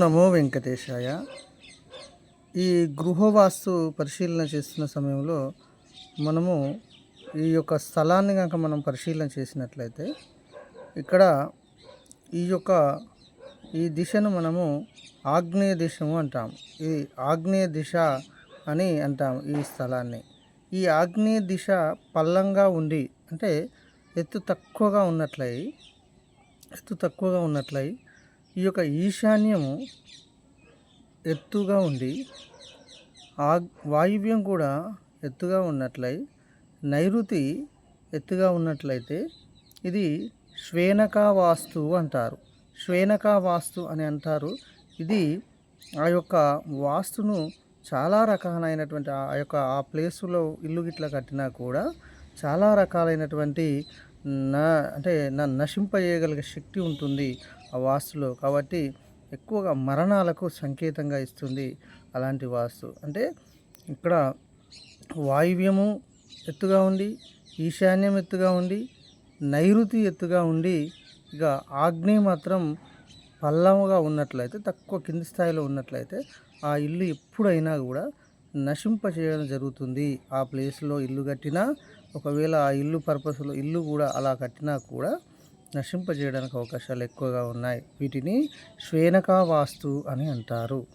నమో వెంకటేశాయ. ఈ గృహవాస్తు పరిశీలన చేస్తున్న సమయంలో మనము ఈ యొక్క స్థలాన్ని కనుక మనం పరిశీలన చేసినట్లయితే ఇక్కడ ఈ యొక్క ఈ దిశను మనము ఆగ్నేయ దిశము అంటాం ఈ ఆగ్నేయ దిశ అని అంటాం ఈ స్థలాన్ని. ఈ ఆగ్నేయ దిశ పల్లంగా ఉండి అంటే ఎత్తు తక్కువగా ఉన్నట్లయి ఎత్తు తక్కువగా ఉన్నట్లయి ఈ యొక్క ఈశాన్యము ఎత్తుగా ఉండి ఆ వాయువ్యం కూడా ఎత్తుగా ఉన్నట్లయి నైరుతి ఎత్తుగా ఉన్నట్లయితే ఇది శ్వేనకా వాస్తు అంటారు. శ్వేనకా వాస్తు అని అంటారు. ఇది ఆ యొక్క వాస్తును చాలా రకాలైనటువంటి ఆ యొక్క ఆ ప్లేసులో ఇల్లు గిట్ల కట్టినా కూడా చాలా రకాలైనటువంటి నా అంటే నా నశింపజేయగలిగే శక్తి ఉంటుంది. ఆ వాస్తులో. కాబట్టి ఎక్కువగా మరణాలకు సంకేతంగా ఇస్తుంది అలాంటి వాస్తు. అంటే ఇక్కడ వాయువ్యము ఎత్తుగా ఉండి ఈశాన్యం ఎత్తుగా ఉండి నైరుతి ఎత్తుగా ఉండి ఇక ఆగ్నేయ మాత్రం పల్లముగా ఉన్నట్లయితే తక్కువ కింది స్థాయిలో ఉన్నట్లయితే ఆ ఇల్లు ఎప్పుడైనా కూడా నశింప చేయడం జరుగుతుంది. ఆ ప్లేస్లో ఇల్లు కట్టినా ఒకవేళ ఆ ఇల్లు పర్పస్లో ఇల్లు కూడా అలా కట్టినా కూడా నశింపజేయడానికి అవకాశాలు ఎక్కువగా ఉన్నాయి. వీటిని శ్వేనకా వాస్తు అని అంటారు.